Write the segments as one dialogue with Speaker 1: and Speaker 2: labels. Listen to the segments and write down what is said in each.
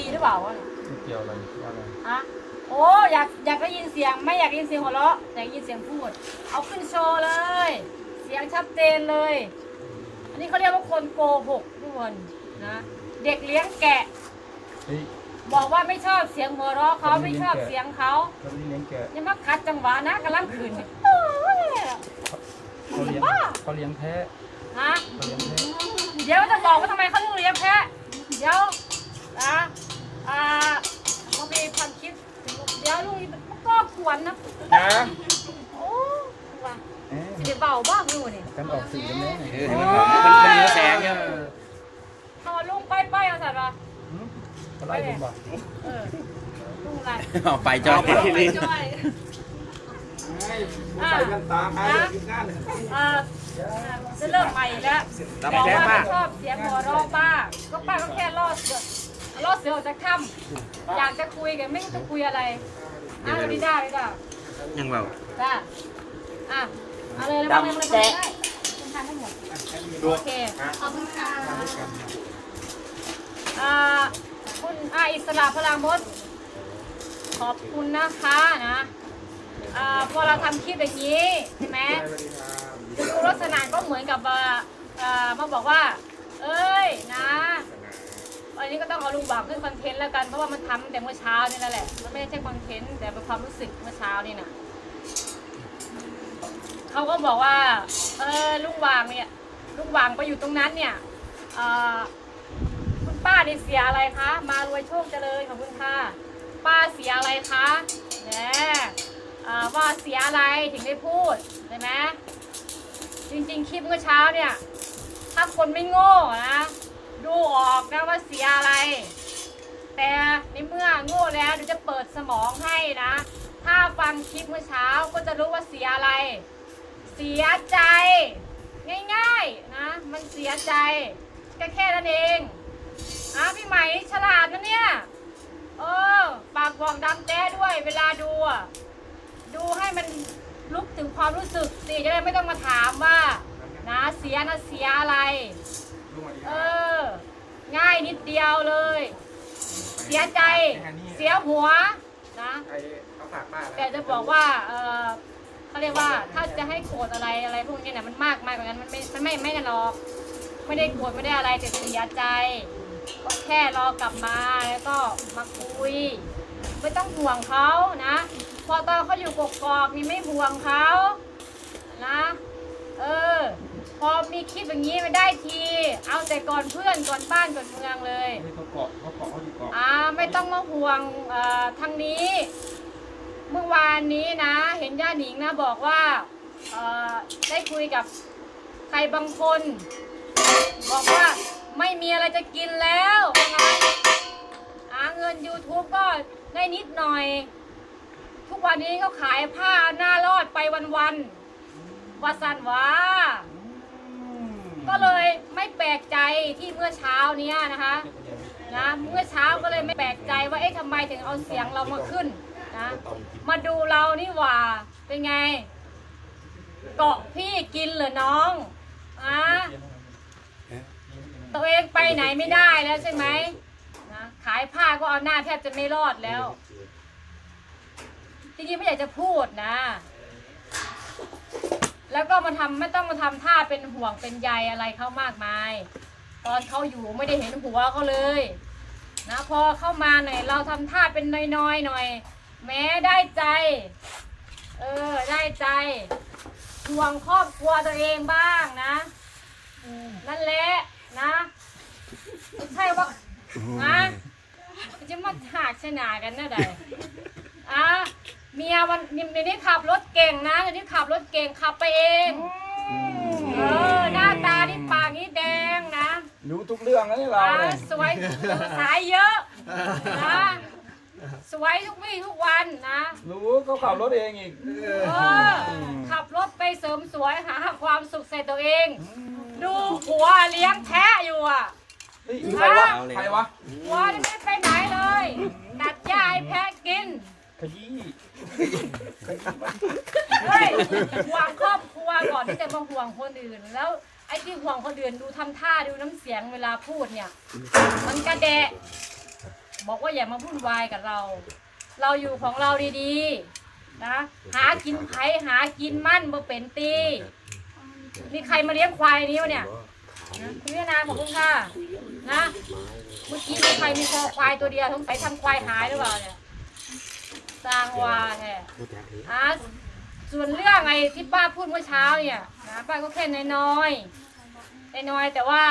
Speaker 1: ดีหรือเปล่าวะ
Speaker 2: ไม่เกี่ยวอะไรว่าอะไร
Speaker 1: ฮะโอ้อยากอยากได้ยินเสียงไม่อยากได้ยินเสียงหัวเราะอยากได้ยินเสียงพูด เอาขึ้นโชว์เลย เสียงชัดเจนเลย อันนี้เขาเรียกว่าคนโกหกทุกคนนะเด็กเลี้ยงแกะ
Speaker 2: เฮ้ย
Speaker 1: บอกว่าไม่ชอบเสียงหัวเราะเขาไม่ชอบเสียงเขา
Speaker 2: เขาไม่ได้เลี้ยงแกะ
Speaker 1: ยังมาคัดจังหวะนะกำลังขืนโอ้ย
Speaker 2: เขาเลี้ยง
Speaker 1: บ้า
Speaker 2: เขาเลี้ยงแพะ
Speaker 1: ฮะ
Speaker 2: เขาเลี้ยงแพะ
Speaker 1: เดี๋ยวจะบอกว่าทำไมเขาถึงเลี้ยงแพะเดี๋ยวนะอ่าเขามีความคิดถึงเดี๋ยวลุงมันก็ควรนะ
Speaker 2: นะ
Speaker 1: โอ้ว่า
Speaker 2: เอ๊ะ
Speaker 1: สิได้เบาบ้างอยู่นี่
Speaker 2: กันออกสื่อกันแน่
Speaker 3: เออให้มันแบบมันเป็นเนื้อแสงเนี่ย
Speaker 1: ถ้าว่าลุงไปไปเอาสัตว์วะ
Speaker 2: หืมเขาไล่ผมบอก
Speaker 1: เออลุงอะไร
Speaker 3: เอาไฟจอย
Speaker 1: จ้อย
Speaker 2: ใส่กันตาใครกินงานเลย
Speaker 1: อ่าจะเริ่มใหม่แล้ว
Speaker 3: ตาม
Speaker 1: บอก
Speaker 3: แท้
Speaker 1: ว่าไม่
Speaker 3: มาก
Speaker 1: ชอบเสียงหัวเราะป้า ก็ป้าก็แค่ล่อเสือล่อเสือออกจากถ้ำอยากจะคุยกันไม่รู้จะคุยอะไรอะดีได้ดีได้
Speaker 3: ยังเบา
Speaker 1: จ้าอะเอาเลยแล้วมาเลยมาเลยได้คุณทานได้หมดโอเคขอบคุณค่ะอ่าคุณอาอิสระพลังมดขอบคุณนะคะนะอ่าพอเราทำคลิปอย่างนี้ใช่ไหมจะดูลักษณะก็เหมือนกับว่าอ่ามาบอกว่า เอ้ยนะ วันนี้ก็ต้องเอาลุงบากขึ้นคอนเทนต์แล้วกันเพราะว่ามันทำตั้งแต่เมื่อเช้านี่แหละ มันไม่ใช่คอนเทนต์แต่เป็นความรู้สึกเมื่อเช้านี่นะเขาก็บอกว่าเออลุงวางเนี่ยลุงวางไปอยู่ตรงนั้นเนี่ยเอ่อคุณป้าได้เสียอะไรคะ มารวยโชคเจริญขอบคุณค่ะป้าเสียอะไรคะเนี่ยเอ่อว่าเสียอะไรถึงได้พูดใช่ไหมจริงๆคลิปเมื่อเช้าเนี่ยถ้าคนไม่โง่นะ ดูออกนะว่าเสียอะไร แต่ในเมื่อโง่แล้วเดี๋ยวจะเปิดสมองให้นะ ถ้าฟังคลิปเมื่อเช้าก็จะรู้ว่าเสียอะไร เสียใจ ง่ายๆนะ มันเสียใจแค่แค่นั้นเองอะพี่ไหม่ฉลาดนะเนี่ยเออปากบอกดำแต้ด้วยเวลาดูอะดูให้มันลุกถึงความรู้สึกสิจะได้ไม่ต้องมาถามว่านะเสียนะเสียอะไร เออ ง่ายนิดเดียวเลย เสียใจเสียหัวนะ
Speaker 2: ไอ้เขาฝากป้า
Speaker 1: แต่จะบอกว่าเออเขาเรียกว่าถ้าจะให้โกรธอะไรอะไรพวกนี้เนี่ยมันมากมากกว่านั้นมันไม่มันไม่ไม่กันหรอกไม่ได้โกรธไม่ได้อะไรแต่เสียใจก็แค่รอกลับมาแล้วก็มาคุย ไม่ต้องห่วงเขานะ พอตอนเขาอยู่กกอกนี่ไม่ห่วงเขานะ เออ พอมีคลิปอย่างนี้มาได้ที เอาแต่ก่อนเพื่อนก่อนบ้านก่อนเมืองเลย
Speaker 2: ไม่เขาเกาะเขาเกาะเขาอยู่เกาะ
Speaker 1: อ่าไม่ต้องมาห่วงเอ่อทางนี้ เมื่อวานนี้นะ เห็นย่าหนิงนะบอกว่าเอ่อได้คุยกับใครบางคน บอกว่าไม่มีอะไรจะกินแล้วว่างั้นอ่าเงิน YouTube ก็ได้นิดหน่อย ทุกวันนี้เขาขายผ้าหน้ารอดไปวันๆว่าสันว่า ก็เลยไม่แปลกใจที่เมื่อเช้าเนี้ยนะคะนะเมื่อเช้าก็เลยไม่แปลกใจว่าเอ๊ะทำไมถึงเอาเสียงเรามาขึ้นนะมาดูเรานี่หว่าเป็นไง เกาะพี่กินเหรอน้องอะตัวเองไปไหนไม่ได้แล้วใช่ไหมนะขายผ้าก็เอาหน้าแทบจะไม่รอดแล้วจริงๆไม่อยากจะพูดนะ แล้วก็มาทำไม่ต้องมาทำท่าเป็นห่วงเป็นใยอะไรเขามากมาย ตอนเขาอยู่ไม่ได้เห็นหัวเขาเลยนะพอเข้ามาหน่อยเราทำท่าเป็นน้อยๆหน่อย แม้ได้ใจ เออได้ใจห่วงครอบครัวตัวเองบ้างนะนั่นแหละนะไม่ใช่ว่านะจะมาหากชนะกันนะใดอะเมียวันเดี๋ยวนี้ขับรถเก่งนะเดี๋ยวนี้ขับรถเก่งขับไปเอง เออหน้าตานี่ปากนี่แดงนะ
Speaker 2: รู้ทุกเรื่องนะนี่เรา
Speaker 1: อ่า
Speaker 2: เนี่ย
Speaker 1: สวยสายเยอะนะสวยทุกวี่ทุกวันนะ
Speaker 2: รู้เขาขับรถเองอีก
Speaker 1: เออขับรถไปเสริมสวยหาความสุขใส่ตัวเอง ดูผัวเลี้ยงแพะอยู่อะ
Speaker 2: เฮ้ยใครวะใครวะ
Speaker 1: ผัวนี่ไม่ไปไหนเลย ตัดหญ้าให้แพะกิน
Speaker 2: ขยี้
Speaker 1: เฮ้ยห่วงครอบครัวก่อนที่จะมาห่วงคนอื่น แล้วไอ้ที่ห่วงคนอื่นดูทำท่าดูน้ำเสียงเวลาพูดเนี่ย มันกระเดะ บอกว่าอย่ามาวุ่นวายกับเรา เราอยู่ของเราดีๆ นะ หากินไผหากินมั่นบ่เป็นตีมีใครมาเลี้ยงควายนี้วะเนี่ยนะคุณวินาขอบคุณค่ะนะ เมื่อกี้มีใครมีคอควายตัวเดียวสงสัยทำควายหายหรือเปล่าเนี่ย สร้างวาแท้อะส่วนเรื่องไอ้ที่ป้าพูดเมื่อเช้าเนี่ยนะป้าก็แค่น้อยๆน้อยๆแต่ว่า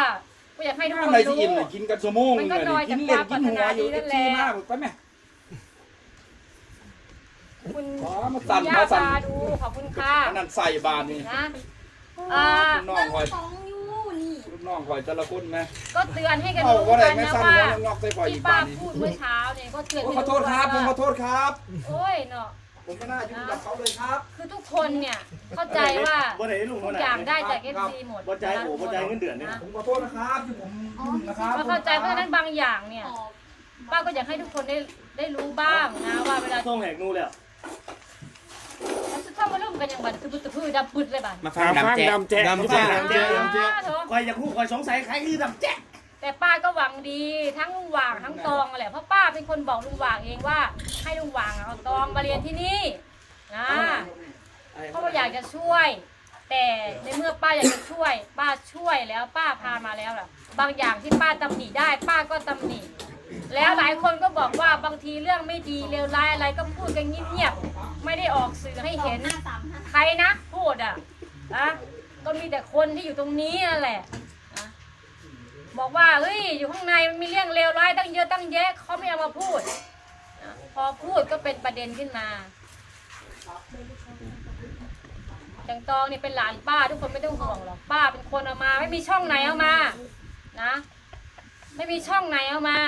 Speaker 1: ก็อยากให้ทุกคน
Speaker 2: อะไรที่
Speaker 1: รู้
Speaker 2: อิ่มน่ะกินกันชั่วโมง
Speaker 1: มันก็
Speaker 2: เลย
Speaker 1: น้อย
Speaker 2: กิน
Speaker 1: จาก
Speaker 2: เล่น
Speaker 1: ความ
Speaker 2: กินหัวอยู่
Speaker 1: ปรารถนาดีนั่นแหละ
Speaker 2: ที่มากไปไหม
Speaker 1: คุณ
Speaker 2: อ๋อมาสั่น
Speaker 1: ย่า
Speaker 2: มาสั่น
Speaker 1: ตาดูขอบคุณค่ะ
Speaker 2: อันนั้นใส่บานนี่
Speaker 1: นะอ่า
Speaker 2: ลูกน้องคอย
Speaker 4: ของอยู่ นี่
Speaker 2: ลูกน้องคอยแต่ละคนนะ
Speaker 1: ก็เตือนให้กัน
Speaker 2: เอา
Speaker 1: รู้
Speaker 2: ว่าได้
Speaker 1: กัน
Speaker 2: ไม่
Speaker 1: นะ
Speaker 2: สั่น
Speaker 1: ว่า
Speaker 2: หัวงอกใส่คอยอี
Speaker 1: ที่
Speaker 2: ก
Speaker 1: ป้า
Speaker 2: บานนี่
Speaker 1: พูดเมื่อเช้าเนี่ยก็เตือน
Speaker 2: โอ้
Speaker 1: ให้
Speaker 2: ขอโทษครับ ผมขอโทษครับ
Speaker 1: โอ้ยเนาะ
Speaker 2: ผมไม่น่ายุ่งกับเขาเลยครับ
Speaker 1: คือทุกคนเนี่ยเข้าใจว่า
Speaker 5: บ่ได้ลุง
Speaker 1: ทุ
Speaker 5: บ่
Speaker 1: ก
Speaker 5: ได้
Speaker 1: อย่างได้จากเอฟซีหมด
Speaker 5: บ่จ่ายโอ้บ่จ่ายเงินเดือนเนี่ยะ
Speaker 2: ผมขอโทษนะครับที่ผมยุ่งนะครับ
Speaker 1: ก็เข้าใจเพราะฉะนั้นบางอย่างเนี่ย
Speaker 4: ออก
Speaker 1: ป้าก็อยากให้ทุกคนได้ได้รู้บ้างนะว่าเวลา
Speaker 5: ส่งแหกนูแล้ว
Speaker 1: มันจะเข้ามาร่วมกันอย่างบัดตะพื้ตะพื้ดับพุดเลยบัด
Speaker 3: มาฟังดำแจ๊ก
Speaker 5: ดำแจ๊ก
Speaker 3: ดำแจ๊ก
Speaker 5: ดำแจ๊ก
Speaker 1: อ่าเถอะ
Speaker 5: คอยอยากรู้คอยสงสัยใครคือดำแจ๊ก
Speaker 1: แต่ป้าก็หวังดีทั้งลุงหว่างทั้งตองนั่นแหละเพราะป้าเป็นคนบอกลุงหว่างเองว่า ให้ลุงหว่างเอาตองมาเรียนที่นี่นะเพราะว่าอยากจะช่วย แต่ในเมื่อป้าอยากจะช่วย ป้าช่วยแล้วป้าพามาแล้วล่ะ บางอย่างที่ป้าตำหนิได้ ป้าก็ตำหนิแล้วหลายคนก็บอกว่าบางทีเรื่องไม่ดีเลวร้ายอะไรก็พูดกันเงียบๆ ไม่ได้ออกสื่อให้เห็น
Speaker 4: ห้าสามห้า
Speaker 1: ใครนะพูดอะนะก็มีแต่คนที่อยู่ตรงนี้นั่นแหละนะบอกว่าเฮ้ยอยู่ข้างในมันมีเรื่องเลวร้ายตั้งเยอะตั้งแยะเขาไม่เอามาพูดนะพอพูดก็เป็นประเด็นขึ้นมาจังตองนี่เป็นหลานป้าทุกคนไม่ต้องห่วงหรอกป้าเป็นคนเอามา ไม่มีช่องไหนเอามา นะ ไม่มีช่องไหนเอามา